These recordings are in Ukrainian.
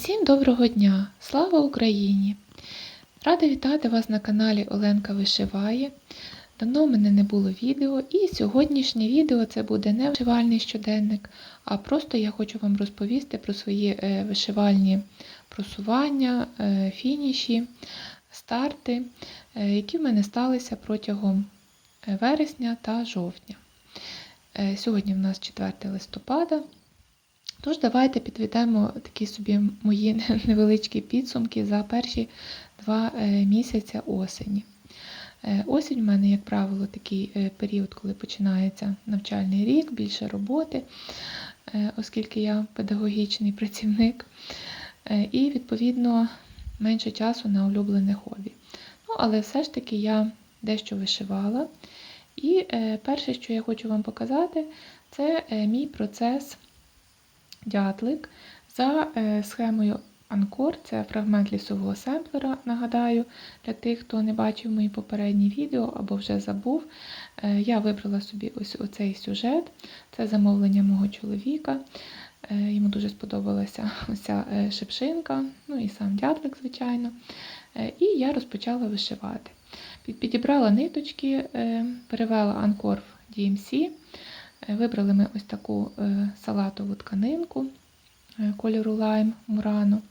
Усім доброго дня! Слава Україні! Рада вітати вас на каналі Оленка Вишиває. Давно в мене не було відео, і сьогоднішнє відео це буде не вишивальний щоденник, а просто я хочу вам розповісти про свої е, вишивальні просування, е, фініші, старти, е, які в мене сталися протягом вересня та жовтня. Сьогодні в нас 4 листопада. Тож, давайте підведемо такі собі мої невеличкі підсумки за перші два е, місяця осені. Е, Осінь в мене, як правило, такий е, період, коли починається навчальний рік, більше роботи, оскільки я педагогічний працівник, і, відповідно, менше часу на улюблене хобі. Ну, але все ж таки я дещо вишивала. І перше, що я хочу вам показати, це мій процес дятлик за е, схемою Анкор. Це фрагмент лісового семплера, нагадаю, для тих, хто не бачив мої попередні відео або вже забув. Е, Я вибрала собі ось оцей сюжет. Це замовлення мого чоловіка. Е, Йому дуже сподобалася оця шипшинка, ну і сам дятлик, звичайно. І я розпочала вишивати. Підібрала ниточки, перевела Анкор в DMC. Е, Вибрали ми ось таку е, салатову тканинку е, кольору лайм мурано.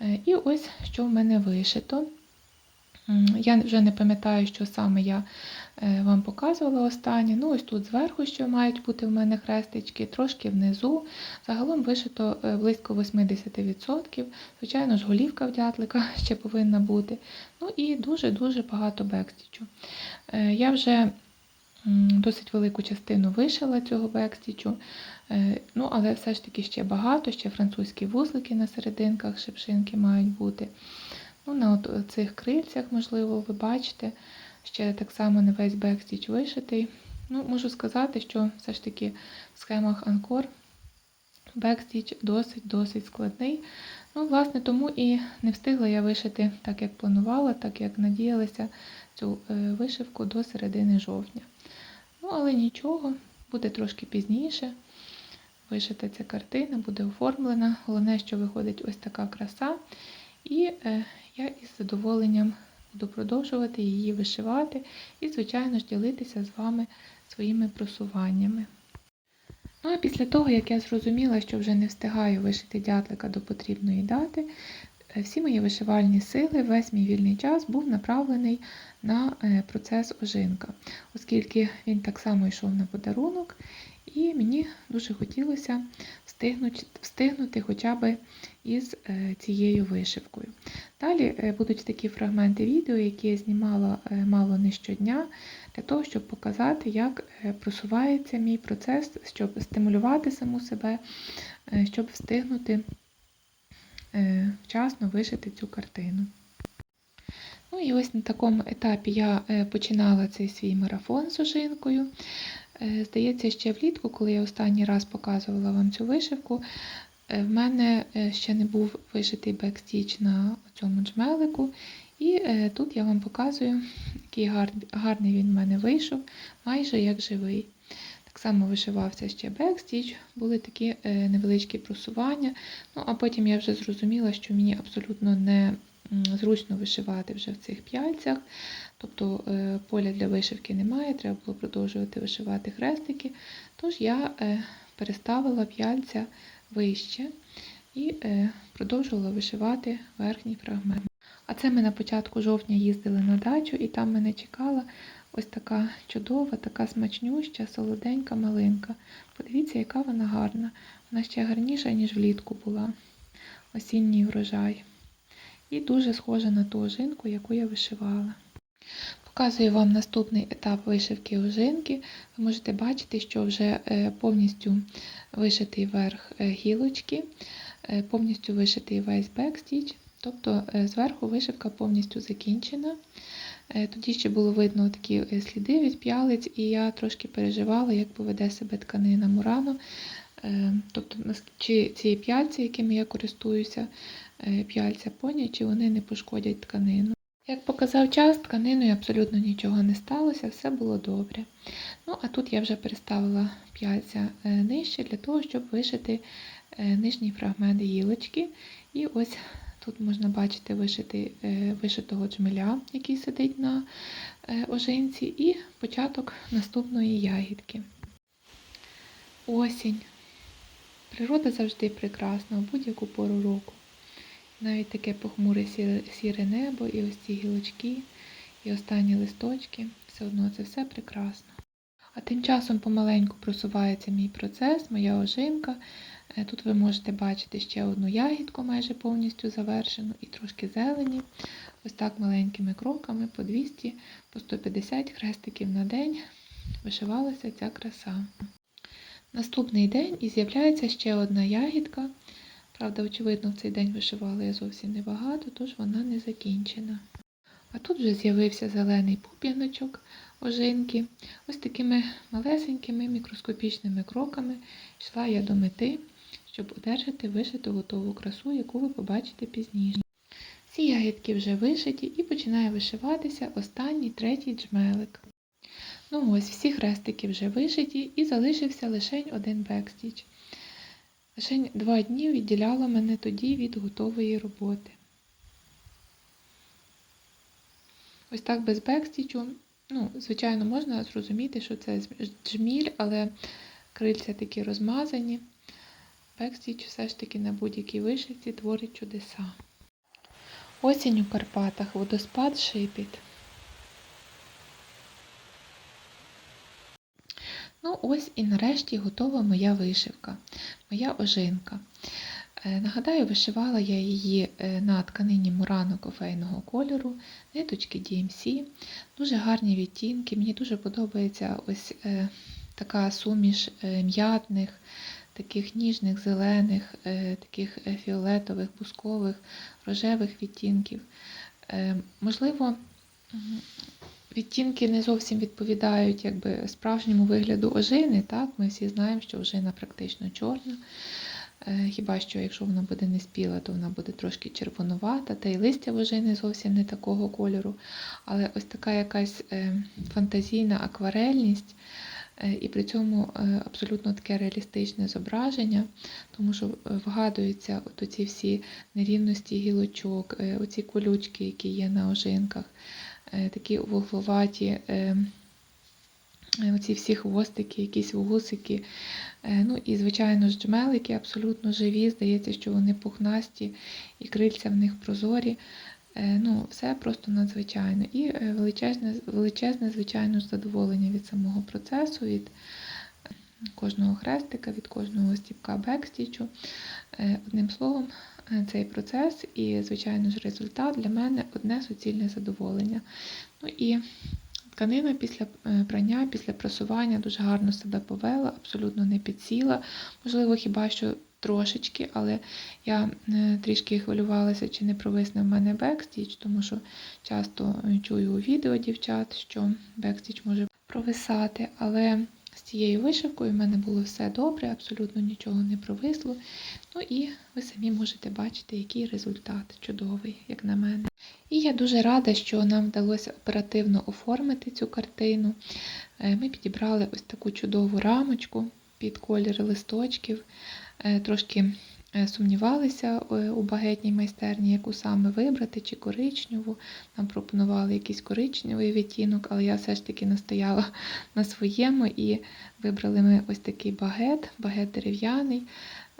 Е, І ось що в мене вишито. Я вже не пам'ятаю, що саме я вам показувала останнє. Ну, ось тут зверху, що мають бути в мене хрестички, трошки внизу. Загалом вишито близько 80%. Звичайно ж, голівка в дятлика ще повинна бути. Ну і дуже-дуже багато бекстічу. Я вже досить велику частину вишила цього бекстічу. Е, Ну, але все ж таки ще багато, ще французькі вузлики на серединках, шипшинки мають бути. Ну, на от цих крильцях, можливо, ви бачите, ще так само не весь бекстіч вишитий. Ну, можу сказати, що все ж таки в схемах Анкор бекстіч досить-досить складний. Ну, власне, тому і не встигла я вишити так, як планувала, так як надіялася цю е, вишивку до середини жовтня. Ну, але нічого, буде трошки пізніше. Вишита ця картина, буде оформлена. Головне, що виходить ось така краса. І е, я із задоволенням буду продовжувати її вишивати і, звичайно ж, ділитися з вами своїми просуваннями. Ну а після того, як я зрозуміла, що вже не встигаю вишити дятлика до потрібної дати, е, всі мої вишивальні сили, весь мій вільний час був направлений на е, процес ожинка, оскільки він так само йшов на подарунок, і мені дуже хотілося встигнути, встигнути хоча б із е, цією вишивкою. Далі е, будуть такі фрагменти відео, які я знімала е, мало не щодня, для того, щоб показати, як просувається мій процес, щоб стимулювати саму себе, щоб встигнути вчасно вишити цю картину. Ну і ось на такому етапі я починала цей свій марафон з ожинкою. Е, Здається, ще влітку, коли я останній раз показувала вам цю вишивку, в мене е, ще не був вишитий бекстіч на цьому джмелику. І е, тут я вам показую, який гарний він в мене вийшов, майже як живий. Так само вишивався ще бекстіч, були такі е, невеличкі просування. Ну, а потім я вже зрозуміла, що мені абсолютно не зручно вишивати вже в цих п'яльцях. Тобто е, поля для вишивки немає, треба було продовжувати вишивати хрестики. Тож я е, переставила п'яльця вище і е, продовжувала вишивати верхній фрагмент. А це ми на початку жовтня їздили на дачу, і там мене чекала ось така чудова, така смачнюща, солоденька малинка. Подивіться, яка вона гарна. Вона ще гарніша, ніж влітку була. Осінній врожай. І дуже схожа на ту ожинку, яку я вишивала. Показую вам наступний етап вишивки ожинки. Ви можете бачити, що вже е, повністю вишитий верх е, гілочки, е, повністю вишитий весь бекстіч, тобто зверху вишивка повністю закінчена. Тоді ще було видно такі сліди від п'ялиць, і я трошки переживала, як поведе себе тканина Мурано. Тобто, чи ці п'яльці, якими я користуюся, п'яльця поні, чи вони не пошкодять тканину. Як показав час, тканиною абсолютно нічого не сталося, все було добре. Ну, а тут я вже переставила п'яльця е, нижче для того, щоб вишити е, нижній фрагмент гілочки. І ось тут можна бачити вишитий, е, вишитого джмеля, який сидить на ожинці, і початок наступної ягідки. Осінь. Природа завжди прекрасна у будь-яку пору року. Навіть таке похмуре сіре, небо, і ось ці гілочки, і останні листочки. Все одно це все прекрасно. А тим часом помаленьку просувається мій процес, моя ожинка. Е, Тут ви можете бачити ще одну ягідку, майже повністю завершену, і трошки зелені. Ось так маленькими кроками по 200, по 150 хрестиків на день вишивалася ця краса. Наступний день і з'являється ще одна ягідка. Правда, очевидно, в цей день вишивала я зовсім небагато, тож вона не закінчена. А тут вже з'явився зелений пуп'яночок ожинки. Ось такими малесенькими мікроскопічними кроками йшла я до мети, щоб одержати вишиту готову красу, яку ви побачите пізніше. Всі ягідки вже вишиті і починає вишиватися останній третій джмелик. Ну ось, всі хрестики вже вишиті і залишився лише один бекстіч. Лише два дні відділяло мене тоді від готової роботи. Ось так без бекстічу. Ну, звичайно, можна зрозуміти, що це джміль, але крильця такі розмазані. Бекстіч все ж таки на будь-якій вишивці творить чудеса. Осінь у Карпатах, водоспад шипіт. Ну, ось і нарешті готова моя вишивка, моя ожинка. Е, Нагадаю, вишивала я її е, на тканині мурано кофейного кольору, ниточки DMC, дуже гарні відтінки. Мені дуже подобається ось е, така суміш м'ятних, таких ніжних, зелених, таких фіолетових, бускових, рожевих відтінків. Можливо, відтінки не зовсім відповідають якби, справжньому вигляду ожини. Так? Ми всі знаємо, що ожина практично чорна. Е, Хіба що, якщо вона буде не спіла, то вона буде трошки червонувата, та й листя ожини зовсім не такого кольору. Але ось така якась е, фантазійна акварельність, е, і при цьому абсолютно таке реалістичне зображення, тому що вгадуються от оці всі нерівності гілочок, оці колючки, які є на ожинках, такі вугловаті. е, Е, Оці всі хвостики, якісь вусики. Е, Ну і, звичайно ж, джмелики абсолютно живі. Здається, що вони пухнасті і крильця в них прозорі. Е, Ну, Все просто надзвичайно. І е, величезне, величезне, звичайно, задоволення від самого процесу, від е, кожного хрестика, від кожного стіпка бекстічу. Е, Одним словом, е, цей процес і, звичайно ж, результат для мене одне суцільне задоволення. Ну і Тканина після е, прання, після просування дуже гарно себе повела, абсолютно не підсіла. Можливо, хіба що трошечки, але я е, трішки хвилювалася, чи не провисне в мене бекстіч, тому що часто е, чую у відео дівчат, що бекстіч може провисати. Але з цією вишивкою в мене було все добре, абсолютно нічого не провисло. Ну і ви самі можете бачити, який результат чудовий, як на мене. І я дуже рада, що нам вдалося оперативно оформити цю картину. Е, Ми підібрали ось таку чудову рамочку під колір листочків. Е, Трошки сумнівалися е, у багетній майстерні, яку саме вибрати, чи коричневу. Нам пропонували якийсь коричневий відтінок, але я все ж таки настояла на своєму і вибрали ми ось такий багет, багет дерев'яний.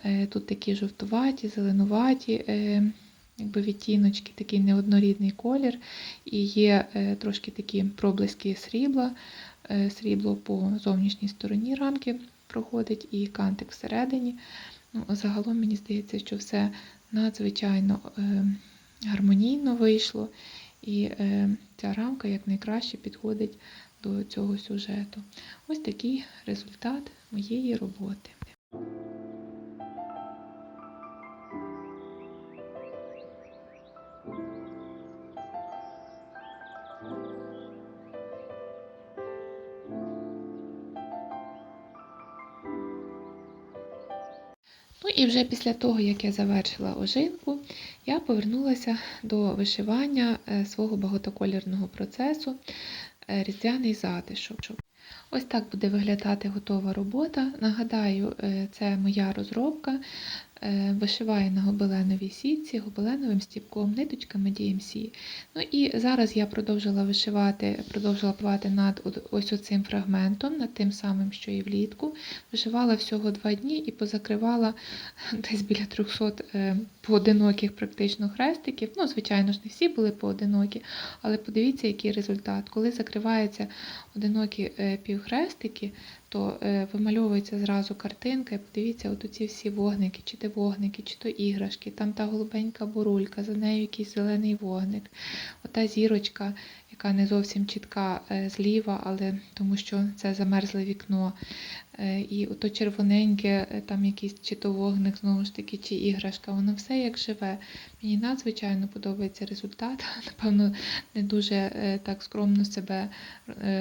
Е, Тут такі жовтуваті, зеленуваті е, якби відтіночки, такий неоднорідний колір, і є е, трошки такі проблиски срібла. Е, Срібло по зовнішній стороні рамки проходить і кантик всередині. Ну, загалом мені здається, що все надзвичайно е, гармонійно вийшло, і е, ця рамка якнайкраще підходить до цього сюжету. Ось такий результат моєї роботи. І вже після того, як я завершила ожинку, я повернулася до вишивання е, свого багатоколірного процесу е, різдвяний затишок. Ось так буде виглядати готова робота. Нагадаю, е, це моя розробка. Е, вишиваю на гобеленовій сітці, гобеленовим стіпком, ниточками DMC. Ну і зараз я продовжила вишивати, продовжила плавати над ось оцим фрагментом, над тим самим, що і влітку. Вишивала всього два дні і позакривала десь біля 300 е, поодиноких практично хрестиків. Ну, звичайно ж, не всі були поодинокі, але подивіться, який результат. Коли закриваються одинокі е, півхрестики, то е, вимальовується зразу картинка, і подивіться, от ці всі вогники, чи то вогники, чи то іграшки, там та голубенька бурулька, за нею якийсь зелений вогник, ота зірочка, яка не зовсім чітка е, зліва, але тому що це замерзле вікно. Е, І ото червоненьке, там якийсь чи то вогник, знову ж таки, чи іграшка, воно все як живе. Мені надзвичайно подобається результат. Напевно, не дуже так скромно себе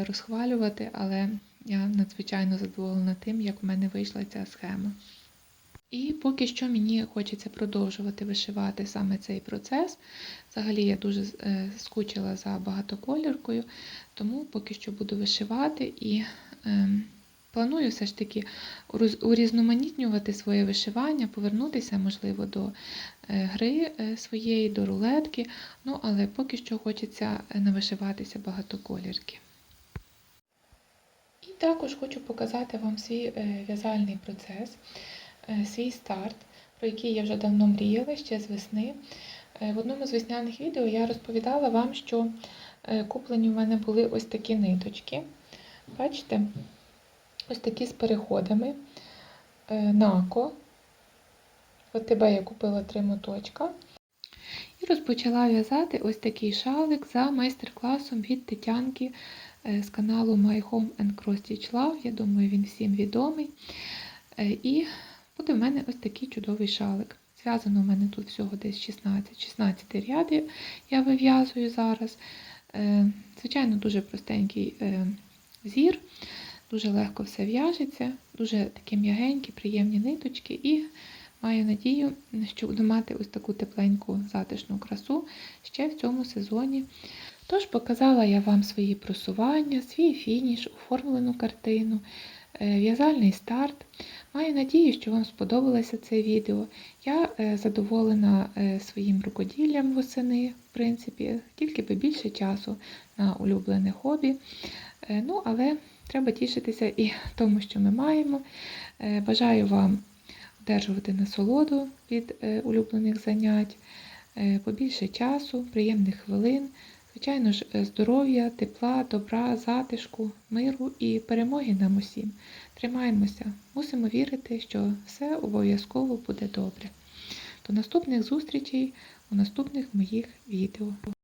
розхвалювати, але я надзвичайно задоволена тим, як в мене вийшла ця схема. І поки що мені хочеться продовжувати вишивати саме цей процес. Взагалі я дуже е, скучила за багатоколіркою, тому поки що буду вишивати і е, планую все ж таки урізноманітнювати своє вишивання, повернутися, можливо, до е, гри е, своєї, до рулетки. Ну, але поки що хочеться навишиватися багатоколірки. Також хочу показати вам свій е, в'язальний процес, е, свій старт, про який я вже давно мріяла ще з весни. Е, В одному з весняних відео я розповідала вам, що куплені в мене були ось такі ниточки. Бачите? Ось такі з переходами. Нако. От тебе я купила три моточка. І розпочала в'язати ось такий шалик за майстер-класом від Тетянки е, з каналу My Home and Cross Stitch Love. Я думаю, він всім відомий. Е, І буде в мене ось такий чудовий шалик. Зв'язано в мене тут всього десь 16, 16 ряд я вив'язую зараз. Е, Звичайно, дуже простенький зір, дуже легко все в'яжеться, дуже такі м'ягенькі, приємні ниточки. І маю надію, що буду мати ось таку тепленьку затишну красу ще в цьому сезоні. Тож показала я вам свої просування, свій фініш, оформлену картину, е, в'язальний старт. Маю надію, що вам сподобалося це відео. Я е, задоволена е, своїм рукоділлям восени, в принципі, тільки би більше часу на улюблене хобі. Ну, але треба тішитися і тому, що ми маємо. Бажаю вам одержувати насолоду від е, улюблених занять, е, побільше часу, приємних хвилин. Звичайно ж, е, здоров'я, тепла, добра, затишку, миру і перемоги нам усім. Тримаємося, мусимо вірити, що все обов'язково буде добре. До наступних зустрічей у наступних моїх відео.